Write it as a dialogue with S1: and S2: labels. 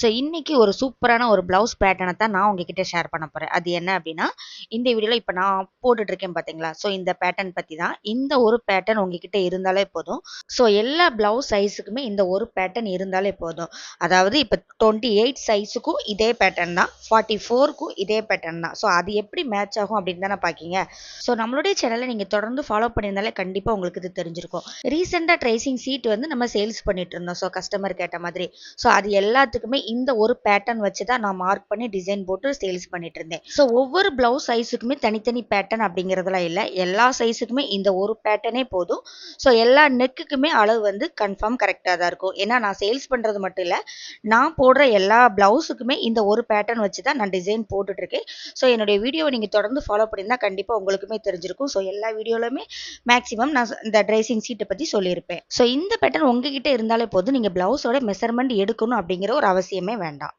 S1: So இன்றைக்கி ஒரு சூப்பரான ஒரு ப்ளவுஸ் பேட்டர்னை தான் நான் உங்ககிட்ட ஷேர் பண்ண போகிறேன் அது என்ன அப்படின்னா இந்த வீடியோவில் இப்போ நான் போட்டுட்ருக்கேன் பார்த்தீங்களா ஸோ இந்த பேட்டர்ன் பற்றி தான். இந்த ஒரு பேட்டர்ன் உங்ககிட்ட இருந்தாலே போதும். ஸோ எல்லா ப்ளவுஸ் சைஸுக்குமே இந்த ஒரு பேட்டர்ன் இருந்தாலே போதும். அதாவது இப்போ டுவெண்ட்டி எயிட் சைஸுக்கும் இதே பேட்டர்ன் தான். ஃபார்ட்டி ஃபோருக்கும் இதே பேட்டர்ன் தான். ஸோ அது எப்படி மேட்ச் ஆகும் அப்படின்னு தானே பார்க்கிங்க ஸோ நம்மளுடைய சேனலை நீங்கள் தொடர்ந்து ஃபாலோ பண்ணியிருந்தாலே கண்டிப்பாக உங்களுக்கு இது தெரிஞ்சிருக்கும். ரீசெண்டாக ட்ரேசிங் சீட் வந்து நம்ம சேல்ஸ் பண்ணிட்டு இருந்தோம். ஸோ கஸ்டமர் கேட்ட மாதிரி. ஸோ அது எல்லாத்துக்குமே இந்த ஒரு பேட்டர்ன் வச்சு தான் நான் மார்க் பண்ணி டிசைன் போட்டு சேல்ஸ் பண்ணிட்டு இருந்தேன். ஸோ ஒவ்வொரு பிளவுஸ் சைஸுக்குமே தனித்தனி பேட்டர்ன் அப்படிங்கிறதுலாம் இல்லை. எல்லா சைஸுக்குமே இந்த ஒரு பேட்டர்னே போதும். ஸோ எல்லா நெக்குக்குமே அளவு வந்து கன்ஃபார்ம் கரெக்டாக தான் இருக்கும். ஏன்னா நான் சேல்ஸ் பண்ணுறது மட்டும் இல்லை நான் போடுற எல்லா பிளவுஸுக்குமே இந்த ஒரு பேட்டர்ன் வச்சு தான் நான் டிசைன் போட்டுட்ருக்கேன் ஸோ என்னுடைய வீடியோவை நீங்கள் தொடர்ந்து ஃபாலோ பண்ணியிருந்தால் கண்டிப்பாக உங்களுக்குமே தெரிஞ்சிருக்கும். ஸோ எல்லா வீடியோலையுமே மேக்ஸிமம் நான் இந்த ட்ரெஸ்ஸிங் சீட்டை பற்றி சொல்லியிருப்பேன். ஸோ இந்த பேட்டர்ன் உங்ககிட்ட இருந்தாலே போதும். நீங்கள் ப்ளவுஸோட மெஷர்மெண்ட் எடுக்கணும் அப்படிங்கிற ஒரு அவசியம் அவசியமே வேண்டாம்.